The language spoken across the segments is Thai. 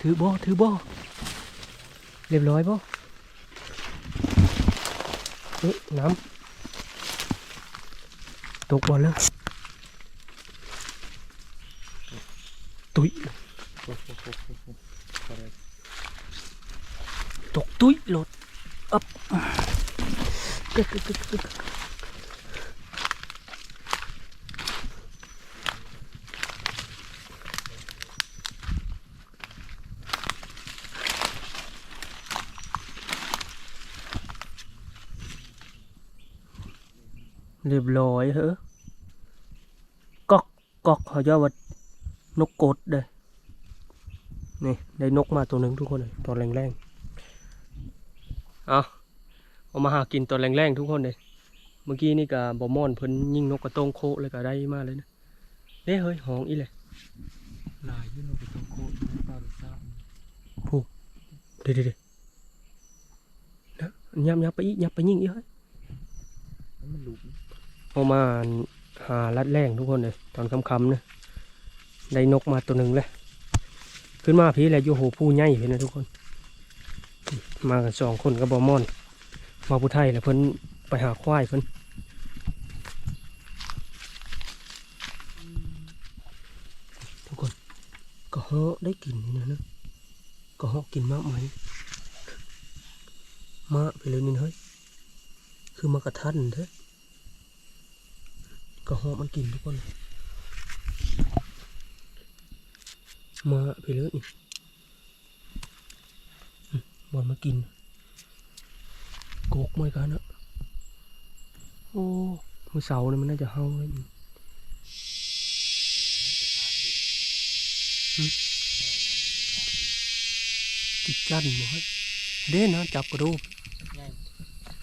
ถือบ่ถือบ่เรียบร้อยบ่เอ๊ะน้ำตกบ่แล้วตุ้ยตกตุ้ยหลดอับกึกกึกกึก เรียบร้อยเหรอก๊อกก๊อกเขาจะว่านกกดเลยนี่ ได้นกมาตัวหนึ่งทุกคนเลยตัวแรงๆเอาเอามาหากินตัวแรงๆทุกคนเลยเมื่อกี้นี่กับบอมอนเพิ่นยิงนกกระโตงโคเลยก็ได้มาเลยนะเด้เฮ้ยหองอีเลยลายที่เราไปตรงโคตรปลาดุกซ่าเดี๋ยวเดี๋ยวเดี๋ยวนะยับยับไปอีกยับไปยิงอีกเฮ้ยแล้วมันหลุด เอามาหาลัดแรงทุกคนเลยตอนค่ำๆนะได้นกมาตัวหนึ่งเลยขึ้นมาพี่แหละอยู่โหผู้ใหญ่เห็นนะทุกคน มากันสองคนกับบอมอน มาผู้ไทยแหละเพิ่นไปหาควายเพิ่นทุกคนก็เหาะได้กลิ่นนี่นะนะก็เหาะกินมากไหมมาไปเลยนี่เฮ้ยคือมากระทันเถอะ ก็เหาะมันกินทุกคน มาไปเลยนี่อืมบอลมากินโกกไม่กันอะโอ้มือเสาเนี่ยมันน่าจะเฮาเลยนี่หึจิกจันบ่ฮะเด้นะจับกระดูก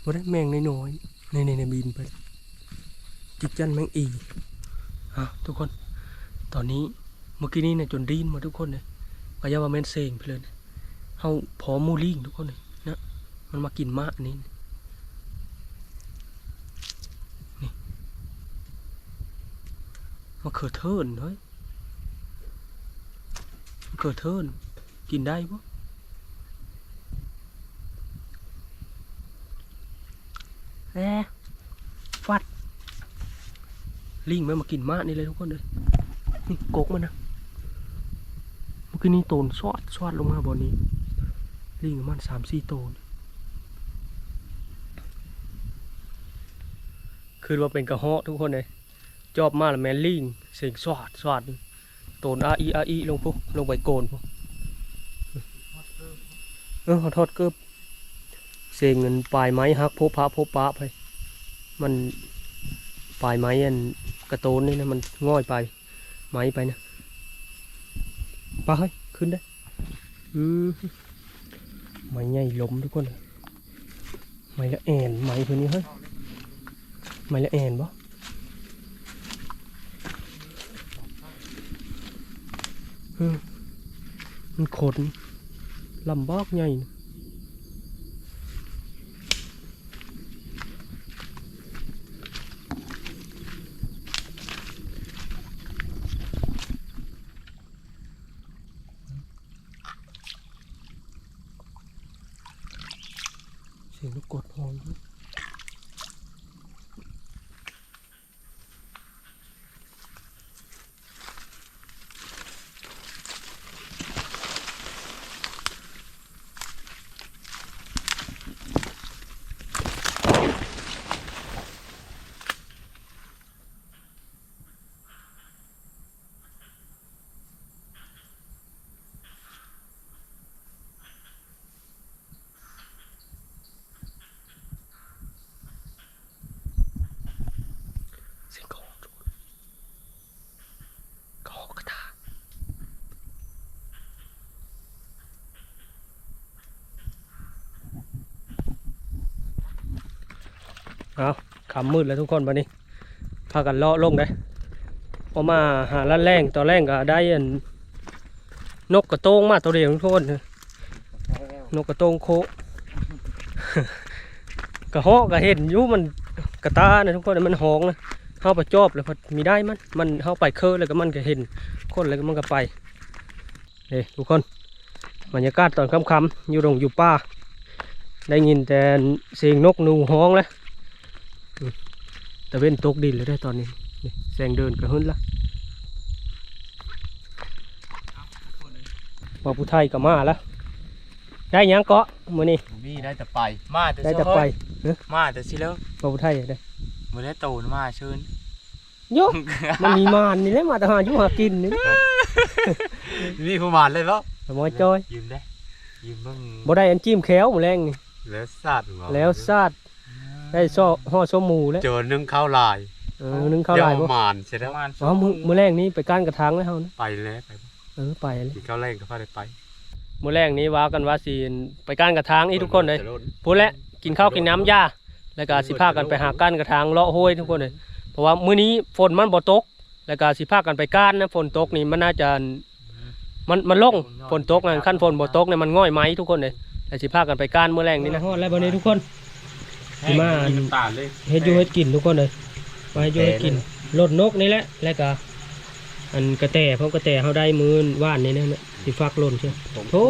บ่ได้แมงน้อยๆในในในบินไป จิกจันแมงอีอะทุกคน ตอนนี้เมื่อกี้นี้เนี่ยจนรีนมาทุกคนเลยก็อยาว่าแม่นเซงไปเลยนะเฮาพร้อมมูลิงทุกคนเลยนะมันมากินมากนี่นี่มาเขือเทินเฮ้ยมะเขือเทินกินได้ปะแหมฟัด ลิงมันมากินมากนี่เลยทุกคนเลยนี่กกมันนะเมื่อกี้นี้โตนสวดสวดลงมาบนนี้ ลิงมันสามสี่โตนคือว่าเป็นกระเหาะทุกคนเลยจอบมาแล้วแมนลิงเสียงสวดสวดโตนอาอีอาอีลงปุ๊บลงไปโกนปุ๊บเออขอโทษเกิบเสียงเงินปลายไม้ฮักพบพระพบปะไปมัน ปลายไม้อันกระโตนนี่นะมันง่อยไปไม้ไปนะปลาเฮ้ยขึ้นได้อืมไม้ใหญ่ล้มทุกคนไม้ละแอนไม้ตัวนี้เฮ้ยไม้ละแอนบ่มมันขนลำบากใหญ่นะเสียงลูกกดหองด้วยเสียงกระหอกทุกคนกระหอกกระตา เอาขำมืดแล้วทุกคนบันนี้ พากันเลาะลงได้พอมาหาลันแรงตอนแรกก็ได้นนกกระโตงมาตัวเดียวทุกคน นกกระโตงโคกระเหอกระเห็นยู่มันกระตานะทุกคนมันหองนะเข้าไปจอบแล้วพอมีได้มัน มันเข้าไปเคอแล้วก็มันก็เห็น คนแล้วก็มันก็ไปเฮ้ทุกคนบรรยากาศตอนค่ำๆอยู่ตรงอยู่ป่าได้ยินแต่เสียงนกนูฮ้องแล้ว แต่เว้นตกดินเลยได้อตอนนี้นี่แสงเดินก็หึ้นละมาผู้ไทยก็มาแล้วได้หยังเกาะมื้อนี้มีได้แต่ไป มาแต่ได้เช้าแต่ไปเฮ้ยมาแต่สิแล้วมาผู้ไทยได้บ่ได้โตนมาเชิญโยมันมีมานนี่แหละมาแต่หาอยู่หากินนี่นะมีผู้มานเลยเนาะสมอยจอยยืมได้ยืมเบิ่งบ่ได้อันจิ้มแขวหมูแรงนี่แล้วซาดหัแล้วซาด ได้ซ้อห่อส้มหมูแล้วเจอนึ่งข้าวลายเออนึ่งข้าวลายเดี๋บ่วมานเสร็จปแล้วระมาณอ๋อมื้อมื้อแรงนี้ไปก้านกระถางแล้วเฮานะไปแล้วไปเออไปเลยกินข้าวแรงก็พาได้ไปมื้อแรงนี้ว่ากันว่าสิไปก้านกระถางอีกทุกคนเลย พูดแล้วกินข้าวกินน้ำยาแล้วก็สิพากันไปหาก้านกระถางเลาะห้วยทุกคนเลยเพราะว่ามื้อนี้ฝนมันบ่ตก แล้วก็สิพากันไปก้านนะฝนตกนี่มันน่าจะมันมันลงฝนตกนะขั้นฝนบ่ตกเนี่ยมันง่อยไหมทุกคนเลยแต่สิพากันไปก้านมื้อแรงนี้นะฮอดแล้วบัดนี้ทุกคน สิมาอัน น้ำตาลเลยเฮ็ดอยู่เฮ็ดกินทุกคนเลยมาเฮ็ดอยู่เฮ็ดกินรดนกนี่แหละ แล้วก็อันกระแตเพราะกระแตเฮาได้มื้อว่านนี่นะสิฟักหล่นใช่โธ่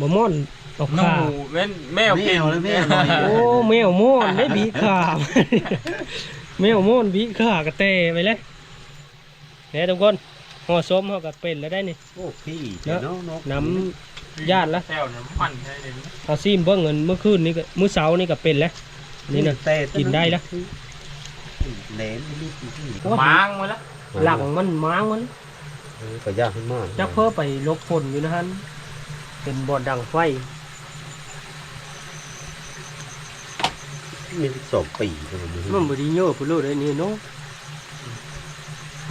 บ่ม่อนออกน้องข่าหมูแม่นแมวกินโอ้แมวม่อนได้บีขาแมวม่อนบีขากระแตไปเลยเนี่ยทุกคนห่อส้มเฮาก็เป็นแล้วได้นี่โอ้พี่เนอะเนาะนกน้ำ ญาติละ แซวน้ำมันใช่เลยนะเอาซิมเบิ่งเงินเมื่อคืนนี้ก็มื้อเช้านี่ก็เป็นแล้ว นี่นะแต่กินได้ละแหลมนิดๆมางมาแล้วหลังมันม้างมันเออก็ยากขึ้นมากจักเพิ่อไปลบฝนอยู่นะฮันเป็นบ่อนดังไฟมีสองปีเท่านั้นมันบ่ไดีเยอะพุ่นเลยนี่เนาะ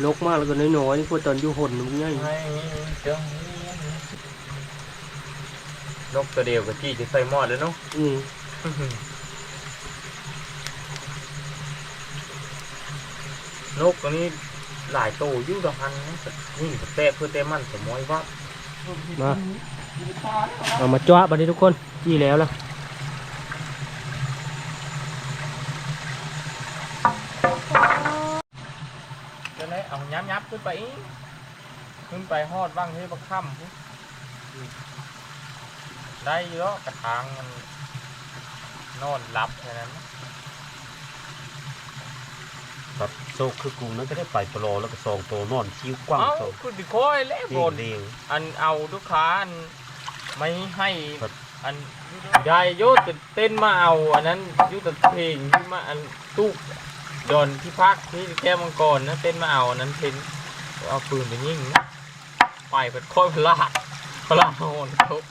ลกมากแล้วก็น้อยๆนี่พวกตอนอยู่หนมันง่ายให้เจ้าวนกตัวเดียวกับที่จะใส่หม้อแล้วเนาะอืม นกตัวนี้หลายโตอยู่ดอกพันนะนี่ก็แตะเพื่อแตะมันสมอยว่ามาเอามาจ้าบัดนี้ทุกคนจี้แล้วล่ะจะได้เอาย้ำยับขึ้นไปอีกขึ้นไปฮอดบ้างให้บักค่ำพุ่นได้อยู่แล้วกระถางมันนอนรับแค่นั้นนะ ครับโซกคือกูนั้นก็ได้ไปปลอแล้วก็ซองโตนอนคิ้วกว้างเอ้าโตคุณดิคอยแล้วเรีบยงนเรียงอันเอาลูกค้าอันไม่ให้ครับอันยายโยตจะเต้นมาเอา อันนั้นยุตเพลงที่มาอันตู้ดอนที่พักที่แก้วมังกรนะเต้นมาเอาอันนั้นเพลงเอาปืนไปยิงนะไปเป็นค่อยพลาดพลาดโหนทุบ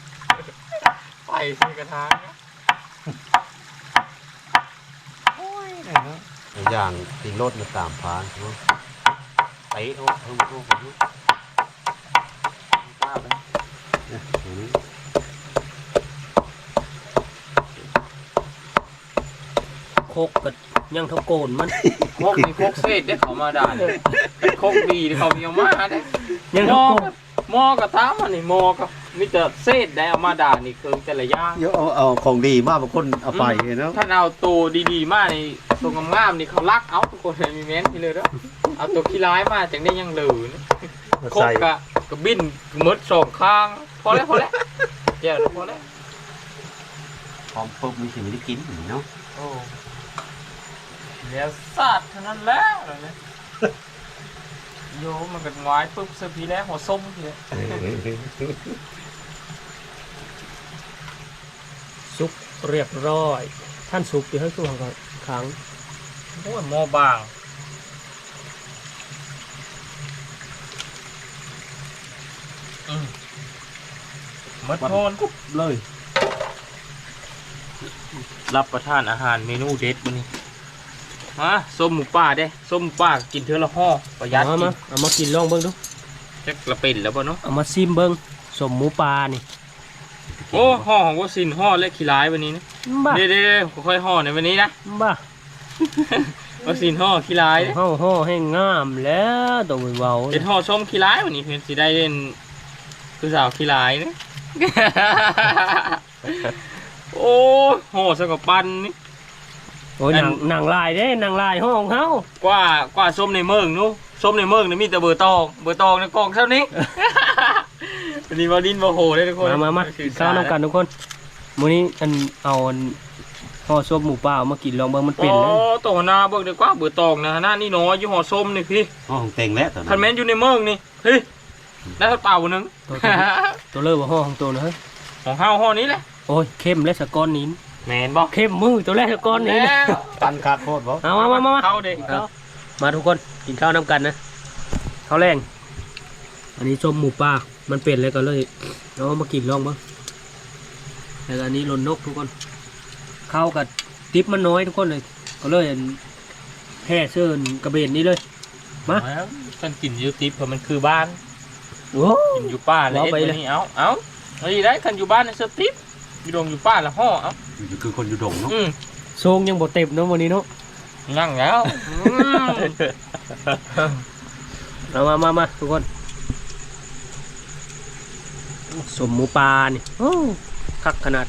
ไปที่กระทางนะ อย่างตีรถมาตามพานเนาะไปโอ้โหโอ้โหโอ้โหกล้าไปเนี่ยอย่างนี้โคกก็ยังเท่าโกนมัน โคกนี่โคกเศษได้เขามาด่าเนี่ยโคกดีได้เขาเอามาได้ยังหเท่าม้อโกนมอกับท้ามันนี่มอกับมิแต่เศษได้เอามาด่านี่คือแต่ละอย่าง เดี๋ยวเอาเอาของดีมากบางคนเอาไปเนาะ ถ้าเอาตัวดีๆ มากนี่ ตัวงามๆนี่เขารักเอาทุกคนเลยมีแม้นที่เลยเด้อเอาตัวขี้ร้ายมาจังได้ยังเหลือนะมาโคกใส่กะกะบินมดสองข้างพอแล้วพอแล้วเจ้าพอแล้วพร้อมปุ๊บมีสิ่งที่กินอยู่เนาะโอ้แล้วสาดเท่านั้นแล้วเลยนะโยมันก็งายปุ๊บเสื้อพีแล้วหัวส้มทีเลยสุกเรียบร้อย ท่านสุกอยู่ให้ตัวของ ขังโอ้ยหม้อบางอืมมดโทนเลย รับประทานอาหารเมนูเด็ดวันนี้มาส้มหมูป่าเด้ส้มหมูป่ากินเทือละห่อประหยัดเอากิมานเอามากินลองเบิ่งดูจะกระเป็นแล้วป่ะเนาะเอามาซิมเบิ่งสมหมูปลานี่ โอ้ห่อของวัสินห่อเล็กขี้ร้ายวันนี้นะ บ้าเด้เด้ค่อยๆห่อในวันนี้นะบ้าวัสินห่อขี้ร้ายเด้เฮาห่อให้งามแล้วต้องไปเว้าเป็นห่อส้มขี้ร้ายวันนี้เพื่อนสิได้เล่นคือสาวขี้ร้ายนะโอ้ห่อสกับปันนี่โอ้ยอัหนนังหนังลายเด้หนังลายห้องเฮากว่ากว่าส้มในเมืองนู้ส้มในเมืองนี่มีแต่เบอร์ตอง เบอร์ตองในกล่องเท่านี้มวันนี้มาดินมาโหเลยทุกคน มามามาสื่กิอนข้าวน้ำกันทุกคน มื้อนี้อันเอาอันห่อซบหมูป่าเอามากินลองเบิ่งมันเป็นโอ้เลยตองหน้าเบิกดีกว่าเบื่อตองนะหน้านี่น้อยอยู่ห่อส้มนี่พี่ห้องเต็งแล้วตอนคันแมนอยู่ในเมืองนี่พี่ได้เต่าหนึงตัวตัวตัวเลิกว่าห่อของตัวนะเฮ้ยของเฮาห่อนี้แหละโอ้ยเข้มและสะก้อนนี้แมนบอกเข้มมือตัวแรกสะก้อนนี้นะตันขาดโคตรบ่เอามามามามา เข้าเด็กเอา มาทุกคนกินข้าวน้ำกันนะข้าวแรง อันนี้ส้มหมูป่ามันเป็นแล้วก็เลยเอามากินลองบ้าง แล้วก็อันนี้ลนนกทุกคนข้าวกับทิปมันน้อยทุกคนเลยก็เลยอันแห่เสื้อกระเบนนี้เลย มาฉันกินอยูติปเพราะมันคือบ้านโอ้กินอยู่ป้าแล้วเอาเอ็ดไปไปเลยนี่เอาเอาเอาดีได้คันอยู่บ้านในสติปอยู่ดงอยู่ป้าละห่อเอาคือคนอยู่ดงเนาะอืมทรงยังบดเต็มเนาะวันนี้เนาะนั่งแล้วอืมเอามามามาทุกคนสมหมูปลานี่โอ้ คักขนาด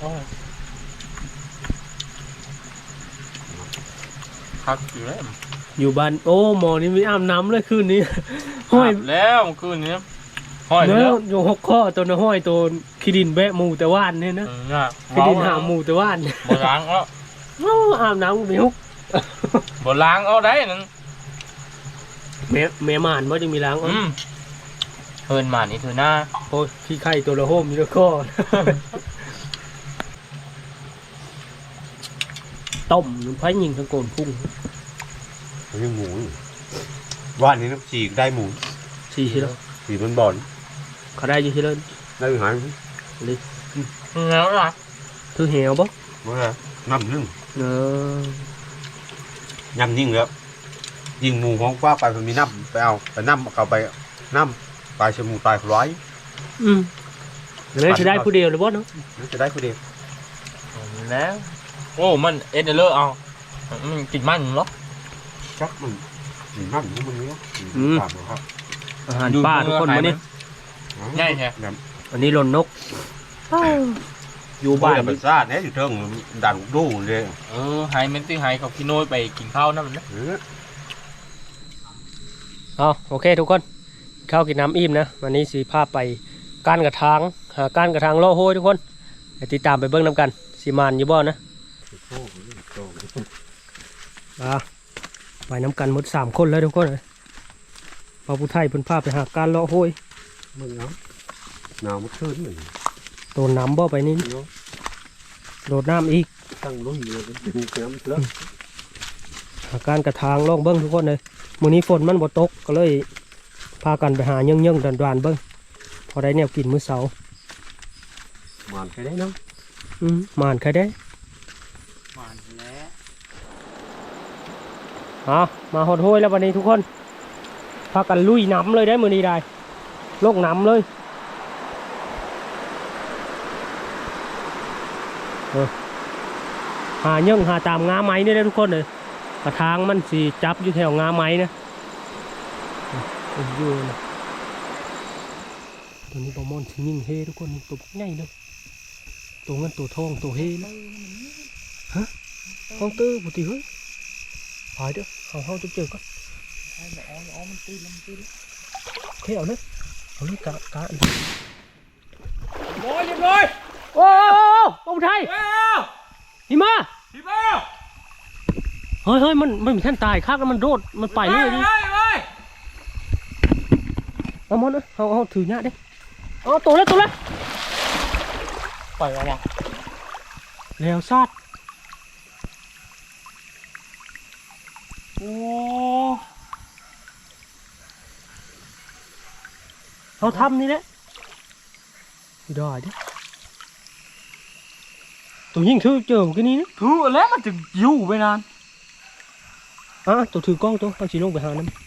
โอ้ยพักอยู่แล้วอยู่บ้านโอ้หมอนี่มีอาบน้ำเลยคืนนี้ ห้อยอาบแล้วเมื่อคืนนี้ห้อยไปแล้แล้ววอยู่หกข้อตัวนะห้อยตัวขี้ดินแบะหมูแต่ว่านเนี่ยนะเออน่ะขี้ดินหาหมูแต่ว่านบ่ล้างเอาโอ้อาบน้ำไม่ฮุกบ่ล้างเอาได้นั่น แม่แม่ม่านว่าจะมีล้างเอาอืมเฮินมานี่เธอหน้าโอ้ยขี้ไข่ตัวละโหมมีละข้อต้มไผ่ยิงทั้งโกนพุ่งมันยังหมูอยู่ว่านนี้น้ำจีกได้หมูสี่ชิโลสีมันบ่อนเขาได้อยี่ชิโลได้หายแล้วล่ะคือเหี่ยวบ่บ่ได้น้ำนึ่งเออยำยิ่งแล้ว ยิงหมูของฟ้าไปมันมีน้ำไปเอาไปน้ำเอาไปน้ำตายชะมูตายร้อยอืมแล้วจะได้ผู้เดียวหรือบ่เนาะนั่นจะได้คนเดียวแล้ว โอ้มันเอ็ดเดอร์เอามันกินมันเหรอ chắc mình mình nằm như mình nhé Ừ. làm được không อาหารป่าทุกคนมานี่ง่ายแท้ làm อันนี้หล่นนกอยู่ bữa บ้าน là mình ra né thì thường đàn đu lên เออไฮเมนตี้ไฮกับพี่โน้ยไปกินข้าวนั่นมันนะ Ừ. เอาโอเคทุกคนข้าวกินน้ำอิ่มนะวันนี้สีภาพไปก้านกระทางหาก้านกระทางโล่โห้ทุกคนติดตามไปเบิ้งน้ำกันสีมานอยู่บ่นะมาไปน้ำกันหมดสามคนแล้วทุกคนเลยพอผู้ไทยเพิ่นพาพไปหาก้านล่อโห้ย mình lắm nào mất hơn mình โดนน้ำบ่ไปนี่โดดน้ำอีก tăng lối nhiều cái lắm lắm หาการกระทางล่องเบิ้งทุกคนเลยมื้อนี้ฝนมันบ่ตกก็เลยพากันไปหาเยิ่งๆดานๆเบิ้งพอได้แนวกินมื้อเสาร์ màn cái đấy lắm อืมมานใครได้มาแล้วอะมาหดห้วยแล้ววันนี้ทุกคน พากันลุยน้ำเลยได้มือนี้ได้โลกน้ำเลยเออหาเยิ่งหาตามงาไม้นี่ได้ทุกคนเลย กระทางมันสีจับอยู่แถวงาไม้นะเอออยู่นะตัวนี้ปลาหมอนชิยิ่งเฮทุกคนตัวใหญ่เลยตัวเงินตัวทองตัวเฮนะฮะห้องตื้อปกติเฮ้ยหายเด้อเอาเข้าจุ๊บเจอก่อนอ๋ออ๋อมันตีมันตีเฮ้ยเอาเลยเอาเลยกะกะโอ้ยเรียบร้อยโอ้โอ้ไทยว้าวนี่มาพี่ เบ้าเฮ้ยเฮ้ยมันมันมีท่านตายข้างแล้วมันโดดมันไปเลยดิเฮ้ยเฮ้ยเอามันนะเอาเอาถือหน้าดิเอาตัวเลยตัวเลยปล่อยออกมาแล้วซาดโอ้เอาทำนี่แหละไม่ได้ดิตัวยิ่งถือเจอเมื่อกี้นี้นะถือแล้วมันจะอยู่ไปนาน อะตัวถือกล้องตัวเอาชีลงไปหาน้ำ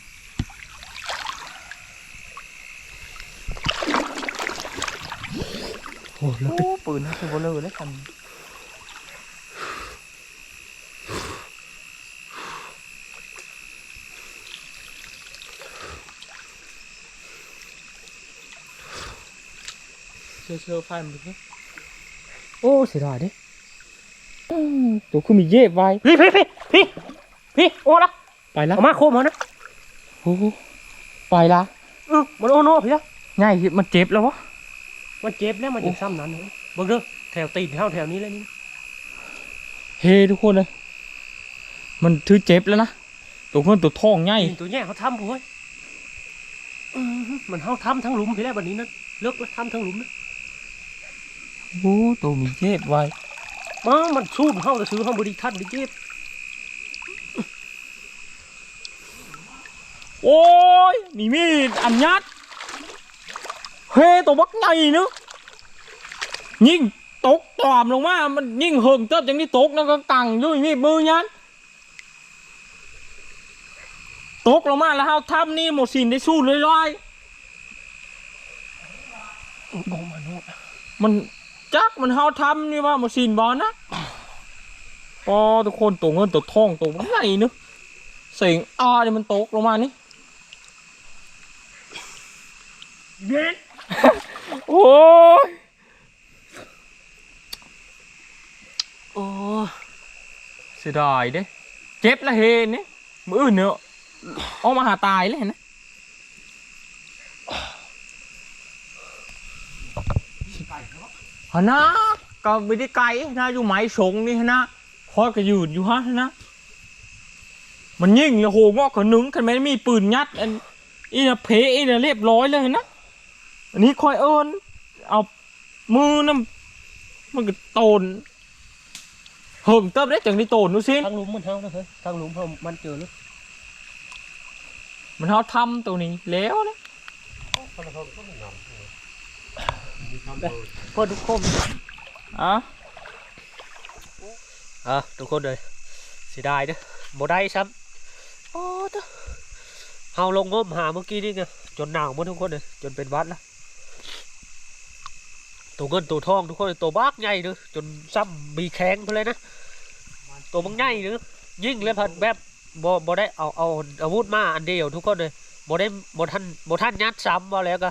โอ้แล้วโอ้ปืนนะคือบอลเลยเลยคันเชื่อเชื่อไฟมันดิโอ้เสียดายเดิตัวคือมีเย็บไว้พี่พี่พี่พี่ พี่โอ้ละไปละเอามาโคมเอานะโอ้โหไปละเออมันโอโน่พี่นะง่ายมันเจ็บแล้ววะมันเจ็บแล้วมันจะซ้ำนั้นเลยเบิ่งเด้อแถวตีนแถวแถวนี้เลยนี่เฮ้ทุกคนเลยมันถือเจ็บแล้วนะตัวเพื่อนตัวท้องง่ายตัวแย่เขาทำเว้ยอือฮึมันเขาทำทั้งหลุมพี่แล้วบัดนี้นั่นเลิกแล้วทำทั้งหลุมนะโอ้ตัวมีเจ็บไว้มามันสู้มันเข้าจะซื้อห้องบริทันดิเจ็บ โอ้ ยนี่มีอันยัดเฮ้ตัวบักใหญ่นอะยิ่งตกตอมลงมา มันยิ่งเหิงเติบอย่างนี้ตกแล้วก็กังยู่มีมือยัดตกลงมาแล้วเฮาทำนี่หมดสินได้สู้เลยลอยมาโน่นๆมันจักมันเฮาทำนี่ว่าหมดสินบอลนะพอทุกคนตัวเงินตัวทองตัวบักใหญ่เนอะเสียงอ้าเนี่ยมันตกลงมานี่ เย็น โอ้ยโอ้เสียดายเด้ เจ็บละเฮนเนี่ยมืออื่นเนอะออกมาหาตายเลยเห็นไหมฮะนะก็ไม่ได้ไกลนะอยู่ไม้สงนี่ฮะนะคอยก็ยืนอยู่ฮะนะ มันยิงแล้วโหงอกขนึงคันไม่มีปืนยัดอันอีน่ะเพอีน่ะเรียบร้อยเลยนะ อันนี้คอยเอิญเอามือน้ำมันก็โตนเหิงเติบได้จังได้โตนดูสิทางหลุมมันเท่านะเฮ้ยทางหลุมเขามันเจอเลยมันเขาทำตัวนี้แล้วนะเพื่อทุกคนอะอะทุกคนเลยเสียดายนะบ่ได้ซ้ำโอ้ตะเฮาลงงมหาเมื่อกี้นี่ไงจนหนาวหมดทุกคนเลยจนเป็นหวัดละ ตัวเงินตัวทองทุกคนเลยตัวบักใหญ่เนอะจนซ้ำมีแข้งไปเลยนะตัวบักใหญ่เนอะยิ่งเลยพันแบบบ่บ่ได้เอาเอาอาวุธมาอันเดียวทุกคนเลยบ่ได้บ่ทันบ่ทันยัดซ้ำว่าแล้วก็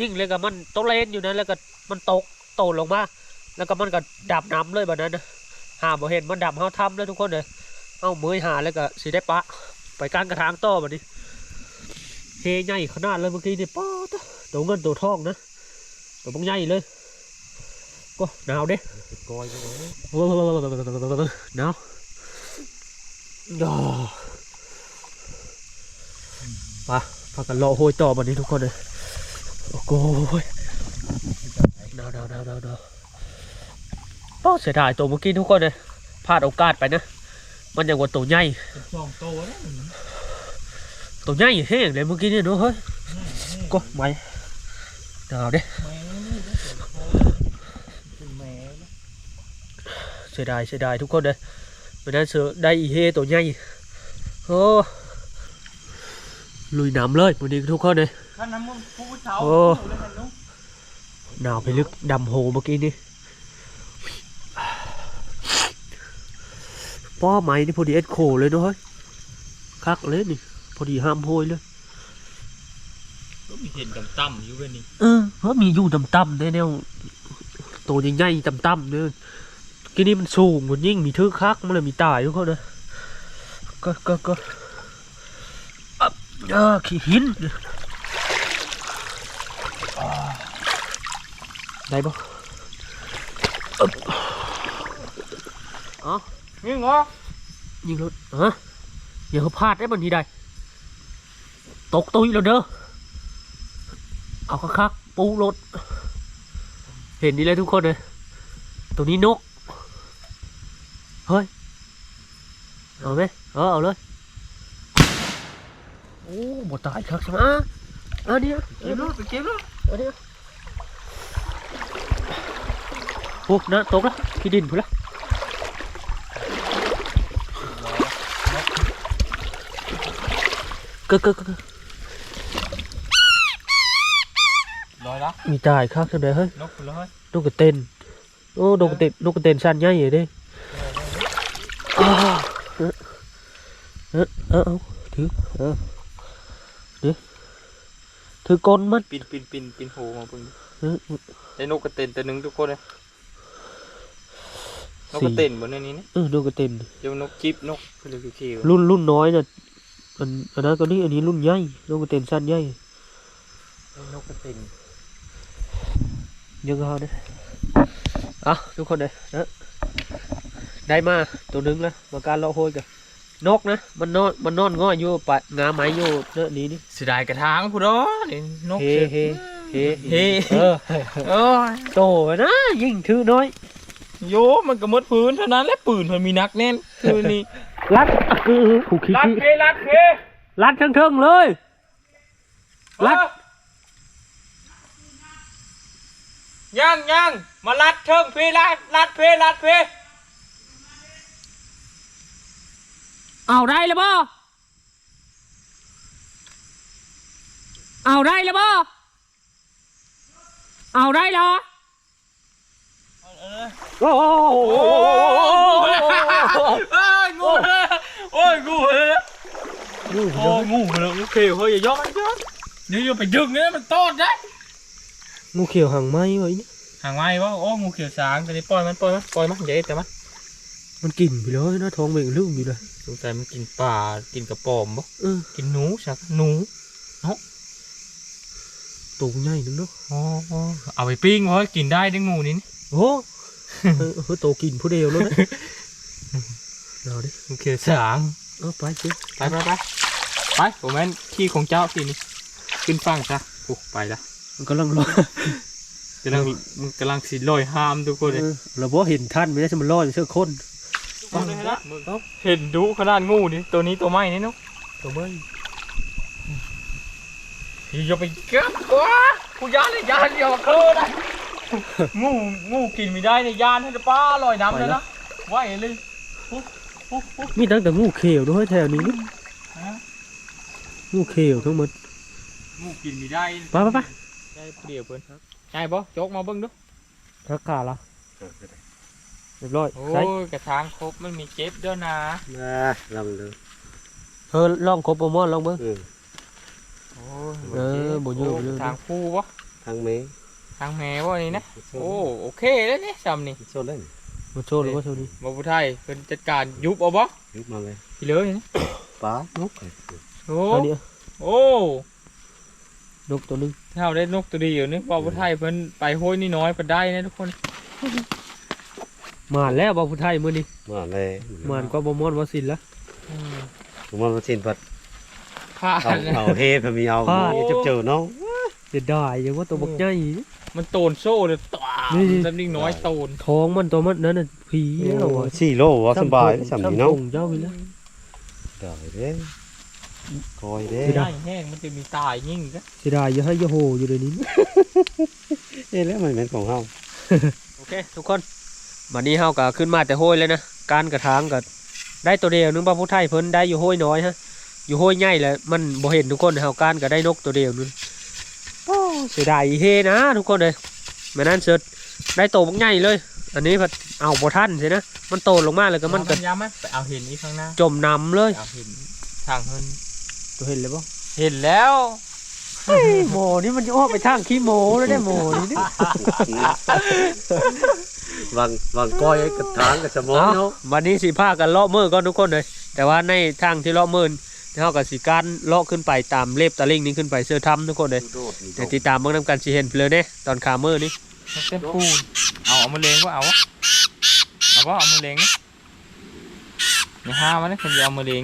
ยิ่งเลยก็มันตกเลนอยู่นั้นแล้วก็มันตกโตนลงมาแล้วก็มันก็ดับน้ำเลยแบบนั้นนะหาบ่เห็นมันดำเฮาทำเลยทุกคนเลยเอามือหาแล้วก็สิได้ปะ ไปกลางกระถางต่อบัดนี้เฮใหญ่ขนาดเลยเมื่อกี้นี่ป๊อตัวเงินตัวทองนะตัวบังใหญ่เลย ก็หนาวเด้กอยไปเลยหนาวย่อปะพากันรอโหยต่อบัดนี้ทุกคนเลยโอ้โหหนาวหนาวหนาวหนาวหนาวโอ้เสียดายตัวเมื่อกี้ทุกคนเลยพลาดโอกาสไปนะ มันยังว่าตัวใหญ่สองตแล้วตัวใหญ่แห้งเลยเมื่อกี้เนี่ยเนาะเฮ้ยก็ไม่หนาวเด้ เสียดายเสียดายทุกคนเลยไม่ได้เสือได้อีเฮตัวใหญ่โอ้ลุยน้ำเลยวันนี้ทุกคนเลยท่านน้ำมันผู้เฒ่าโอ้หนาวไปลึกดำโหเมื่อกี้นี่ป้อไม้นี่พอดีเอ็ดโคเลยเนาะเฮ้ยคักเลยนี่ พอดีห้ามโหยเลยก็มีเห็นต่ำๆอยู่เว้ยนี่เออเพราะมีอยู่ต่ำๆได้แนว ตัวใหญ่ๆต่ำๆเนี่ยกินนี่มันสูงมันยิ่งมีทื่อคักมันเลยมีตายทุกคนนะก็ก็ก็อับอ่าขี้หินอ่าได้ปะอึ๊บอ๋อนี่งอยิงรถฮะอย่าเขาพลาดได้บันทีใดตกตุยแล้วเด้อเอาคักๆปูรถ เห็นนี่เลยทุกคนเลยตัวนี้นก เฮ้ย เอาไหมเออเอาเลย โอ้บตายครับใช่ไหมอะเอันนี้เก็บแล้วไปเก็บแล้วอันนี้โอ้นะตกแล้วที่ดินพูดละเก็ก็ก็ ลอยละ มีตายครับจังไดเฮ้ยนกไปเลยนกกระเต้นโอ้นกกระเต้นนกกระเต้นสั้นใหญ่เลยเด้อ้าวเออเออเออเอาถือเออเดี๋ยวถือกลมันปินปินปินปินโหมาเพิ่งเออได้นกกระเต็นตัวหนึ่งทุกคนเลยนกกระเต็นบนนี้นี่เออนกกระเต้นเจ้านกจิ๊บนกคือเขียวรุ่นรุ่นน้อยน่ะอันอันนั้นตัวนี้อันนี้รุ่นใหญ่นกกระเต็นสั้นใหญ่นกกระติน ยังเอาเด้ออะทุกคนเลยนะได้มาตัวหนึงแล้วมาการเลาะโหยกันนกนะมันนอนมันนอนง่อยอยู่ปะงาไม้อยู่เนื้อนี้นี่เสียดายกระถางผู้ดอนี่นกเฮเสือเฮเฮเฮเออโอ้ยโตนะยิ่งถือน้อย โยมันก็หมดพื้นเท่านั้นแหละปืนมันมีนักแน่นคือนี่รัดคือผูกขี้รัดขี้เครัดเครัดทั้งเทิงๆเลยรัด เออ ย่างย่างมารัดเชิงเพรัดรัดเพรัดเพเอาได้แล้วบ่เอาได้แล้วบ่เอาได้เหรอโอ้โหโอ้ยงูเลยโอ้ยงูเลยโอ้งูเลยงูเขียวเฮ้ยอย่ายกอย่ายกเดี๋ยวอย่าไปดึงเนี่ยมันตอดได้ งูเขียวหางไหมวะเนี่ยห่างไว้ว่าโอ้งูเขียวสางตอนนี้ปล่อยมันปล่อยมันปล่อยมันอย่าเอ็ดแต่มันมันกินไปเลยนะท้องเบ่งลืมอยู่เลยสงสัยมันกินปลากินกระป๋อมบ่เออกินหนูสักหนูตัวใหญ่นึงเนาะโอ้โอ้เอาไปปิ้งเพราะกินได้ได้งูนี่นี่โอ้เออเออโตกินผู้เดียวแล้วนะเอาดิงูเขียวสางเอาไปสิไปไปไปไปผมแม่นที่ของเจ้าที่นี่ขึ้นฟังซะโอ้ไปละ มันกำลังรอกำลังมันกำลังสิลอยห้ามทุกคนเลยเออเราบ่เห็นท่านไม่ได้จะมันลอยไปเชื่อคนเห็นดูขนาดงูนี่ตัวนี้ตัวไม้นี่เนาะตัวเบ้ยพี่จะไปเก็บกว่ากูยานเลยยานเดียวกับเธอได้งูงูกินไม่ได้เนี่ยยานให้ป้าลอยน้ำเลยนะไหวเลยปุ๊บปุ๊บปุ๊บมีตั้งแต่งูเขียวด้วยแถวนี้นี่ฮะงูเขียวทั้งหมดงูกินไม่ได้ไปไปไป ได้เปรียบเพิ่นใช่ปะโจกมาเบิ่งดูรักกาละเรียบร้อยโอ้ใส่ยกระทางครบมันมีเจ็บด้วยนะนะลำเลยเธอลองครบโปรโมอนลองเบิ้งเออโอ้เออบ่อยู่บ่อยู่ทางคู่ปะทางเมย์ทางแม่ปะนี่นะโอ้โอเคแล้วนี่ซ้ำนี่โซนเล่นมาโชว์หรือว่าโชว์นี่บ่ผู้ไทยเพิ่นจัดการยุบเอาบ่ยุบมาเลยพี่เลยนะป้านุกโอ้ตัวนี้โอ้นกตัวหนึง เท่าได้นกตัวเดียวนี่บ่ผู้ไทยเพิ่นไปห้อยนี่น้อยไปได้นะทุกคนมาแล้วบ่าวผู้ไทยมื้อนี้มาเลยมานก็บ่มอนว่าสินละอืมผมว่าสินพัดผ่าเอานเอาเฮพมีเอาจับเจอน้องเสียดายยังว่าตัวบักใหญ่นี่มันโตนโซ่เลยตานี่สำนิ่งน้อยโตนท้องมันตัวมันนั่นน่ะผีแล้วอะสี่โลวะสบายสามนี้เนาะซ้ำโป่งเจ้าอีแล้วได้เด้ คอยเด้ไม่ได้ ได้แห้งมันจะมีตายยิ่งก็เสียดายอย่าให้ยาโหอยู่เดี๋ยวนี้ เอ๊ะแล้วมันเป็นของเฮาโอเค ทุกคนวันนี้เฮาก็ขึ้นมาแต่ห้วยเลยนะ การกระถางก็ได้ตัวเดียวนึงบ่าวผู้ไทยเพิ่นได้อยู่ห้วยน้อยฮะ อยู่ห้วยใหญ่แหละมันบ่เห็นทุกคนเฮาการก็ได้นกตัวเดียวนึงโอ้เสียดายอีเฮนะ ทุกคนเลยแม่นั้นเสิร์ชได้โตบักใหญ่เลย อันนี้พัดเอาบ่ทันสินะ มันโตลงมาแล้วก็มันก็ย้ำไหมไปเอาเห็นนี้ข้างหน้าจมน้ำเลยเอาเห็นทางเฮิน ตัวเห็นเลยบ่เห็นแล้วเฮ้ยหมอนี่มันจะออกไปทางขี้โมแล้วได้หมอนี่นี่วางวางก้อยกระถางกับสมองเอาเนาะวันนี้สิพากันเลาะมือก่อนทุกคนเลย แต่ว่าในทางที่เลาะมือเฮากับสิการเลาะขึ้นไปตามเล็บตะลิงนี้ขึ้นไปเสื้อถ้ำทุกคนเลยเดี๋ยวติดตามเบิ่งนำกันสิเห็นเลยเด้ตอนขามือนี่เส้นปูนเอาเอามาเลงก็เอาวะเอาวะเอามาเลงนะอย่าห้ามมันนะคนเดียวเอามาเลง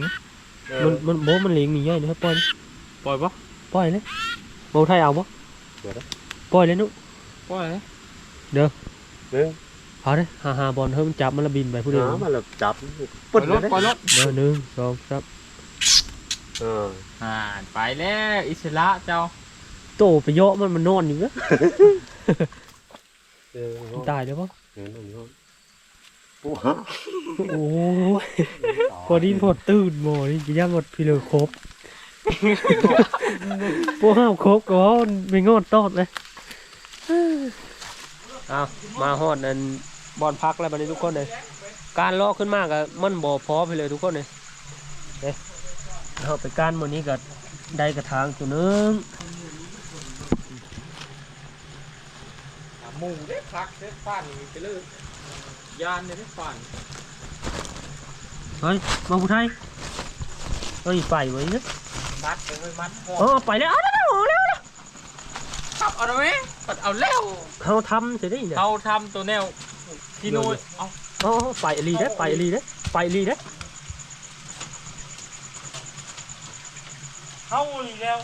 มันมันโบมันเลี้ยงนี่ใหญ่นะครับปล่อยดิปล่อยปะปล่อยเลยโบไทยเอาบ่ปล่อยเลยนุปล่อยเลยเด้อเอาเลยหาหาบอลเฮ้ยมันจับมันและบินไปผู้เดียวน้ำมันแบบจับปล่อยรถปล่อยรถเดี๋ยวหนึ่งสองสามเอออ่าไปแล้วอิสระเจ้าโตไปเยอะมันมันนอนอยู่นะเออมันตายแล้วปะ เออนั่นเนาะโอ้ฮะโอ้ยพอดีพอตื่นหมอนี่จะย่างหมดพี่เลยครบพวกห้าวครบก็ว่ามันไม่งอดตอดเลยอ้าวมาฮอดนั่นบอลพักแล้วบัดนี้ทุกคนเลยการเลาะขึ้นมากอะมันบ่พอไปเลยทุกคนเลยเด้เราไปการวันนี้ก็ได้กระถางตัวหนึงหมูได้พักได้ฟันไปเลย ยานได้ฟันเฮ้ยมาผู้ไทยเอาอีกไปไว้นะมัดไปไว้มัดหออ๋อไปแล้วเอาแล้วเอาแล้วเอาแล้วขับเอาได้ไหมปัดเอาแล้วเขาทำเสร็จได้เนี่ยเขาทำตัวแนวที่โน่นเอาอ๋อไปอลีได้อไปอลีได้อไปอลีได้อเข้าอีกแล้ว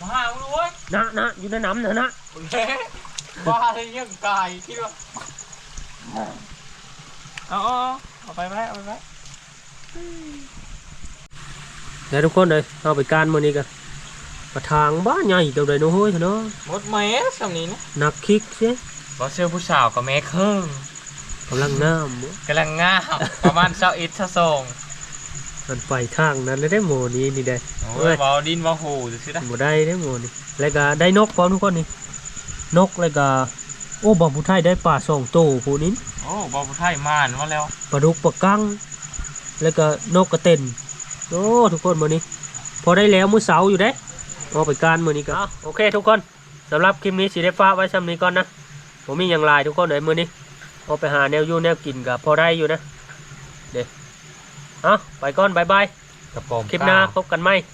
มาหามึงด้วยนะนะอยู่ในน้ำนะนะเละ บ้าเลยยังกายคิดว่าเอาเอาเออาไปไหมเอาไปไหมเดี๋ยวทุกคนเลยเอาไปการมือนี้กันกระทางบ้านใหญ่เดี๋ยวใดน้อยเถอะเนาะหมดไหมสำนี้นะนักคิกเสียบอเชื่อผู้สาวกับแม่เครื่องกำลังน้ำบ่กำลังง่าบประมาณเช้าอิทสองมันไปทางนั้นแล้วได้โมนี้นี่ได้โอ้ยบอดินบอหูจะสิได้บ่ได้ได้โมนี่แล้วก็ได้นกพร้อมทุกคนนี่ นกแล้วก็โอ้บ่ผู้ไทยได้ปลาสองโตผู้นี้โอ้บอผู้ไทยมานมาแล้วปลาดุกปลากังแล้วก็นกกระเต็นโอ้ทุกคนมื้อนี้ พอได้แล้วมื้อเสาร์อยู่เด้เอาไปการมื้อนี้ก็โอเค ทุกคนสำหรับคลิปนี้สิได้ฟ้ากไว้ซ้ำนี้ก่อนนะผมมีอย่างไรทุกคนเลยมื้อนี้เอาไปหาแนวอยู่แนวกินกับพอได้อยู่นะเด้เอาไปก่อนบายบายกระป๋องคลิปหน้าพบกันไหมก